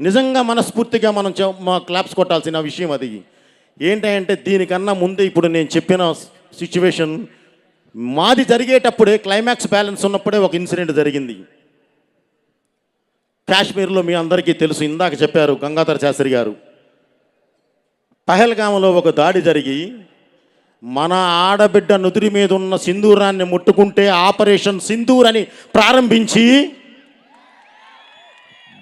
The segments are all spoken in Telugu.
నిజంగా మనస్ఫూర్తిగా మనం మా క్లాప్స్ కొట్టాల్సిన విషయం అది. ఏంటంటే దీనికన్నా ముందే ఇప్పుడు నేను చెప్పిన సిచ్యువేషన్ మాది జరిగేటప్పుడే క్లైమాక్స్ బ్యాలెన్స్ ఉన్నప్పుడే ఒక ఇన్సిడెంట్ జరిగింది. కాశ్మీర్లో మీ అందరికీ తెలుసు ఇందాక చెప్పారు గంగాధర శాస్త్రి గారు. పహల్గామలో ఒక దాడి జరిగి మన ఆడబిడ్డ నుదురి మీద ఉన్న సింధూరాన్ని ముట్టుకుంటే ఆపరేషన్ సింధూర్ అని ప్రారంభించి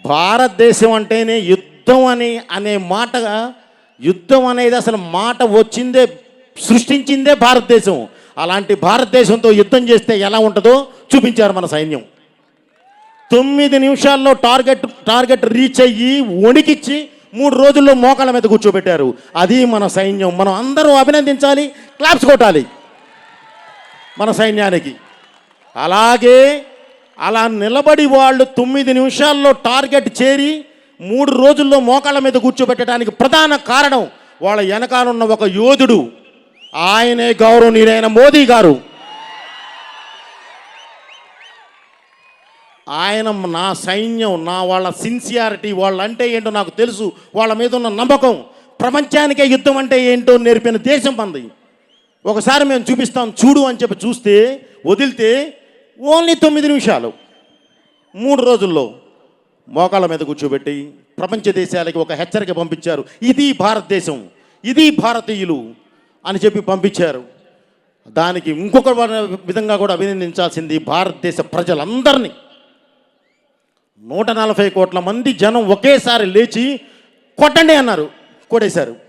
భారతదేశం అంటేనే యుద్ధం అని అనే మాట యుద్ధం అనేది అసలు మాట వచ్చిందే సృష్టించిందే భారతదేశం. అలాంటి భారతదేశంతో యుద్ధం చేస్తే ఎలా ఉంటుందో చూపించారు మన సైన్యం. తొమ్మిది నిమిషాల్లో టార్గెట్ టార్గెట్ రీచ్ అయ్యి వణికిచ్చి మూడు రోజుల్లో మోకాళ్ళ మీద కూర్చోబెట్టారు. అది మన సైన్యం. మనం అందరూ అభినందించాలి క్లాప్స్ కొట్టాలి మన సైన్యానికి. అలాగే అలా నిలబడి వాళ్ళు తొమ్మిది నిమిషాల్లో టార్గెట్ చేరి మూడు రోజుల్లో మోకాళ్ళ మీద కూర్చోబెట్టడానికి ప్రధాన కారణం వాళ్ళ వెనకాలన్న ఒక యోధుడు. ఆయనే గౌరవనీయులైన మోదీ గారు. ఆయన నా సైన్యం నా వాళ్ళ సిన్సియారిటీ వాళ్ళంటే ఏంటో నాకు తెలుసు. వాళ్ళ మీద ఉన్న నమ్మకం. ప్రపంచానికే యుద్ధం అంటే ఏంటో నేర్పిన దేశం మంది. ఒకసారి మేము చూపిస్తాం చూడు అని చెప్పి చూస్తే వదిలితే ఓన్లీ తొమ్మిది నిమిషాలు. మూడు రోజుల్లో మోకాళ్ళ మీద కూర్చోబెట్టి ప్రపంచ దేశాలకి ఒక హెచ్చరిక పంపించారు. ఇది భారతదేశం ఇది భారతీయులు అని చెప్పి పంపించారు. దానికి ఇంకొక విధంగా కూడా అభినందించాల్సింది భారతదేశ ప్రజలందరినీ. నూట నలభై కోట్ల మంది జనం ఒకేసారి లేచి కొట్టండి అన్నారు కొట్టేశారు.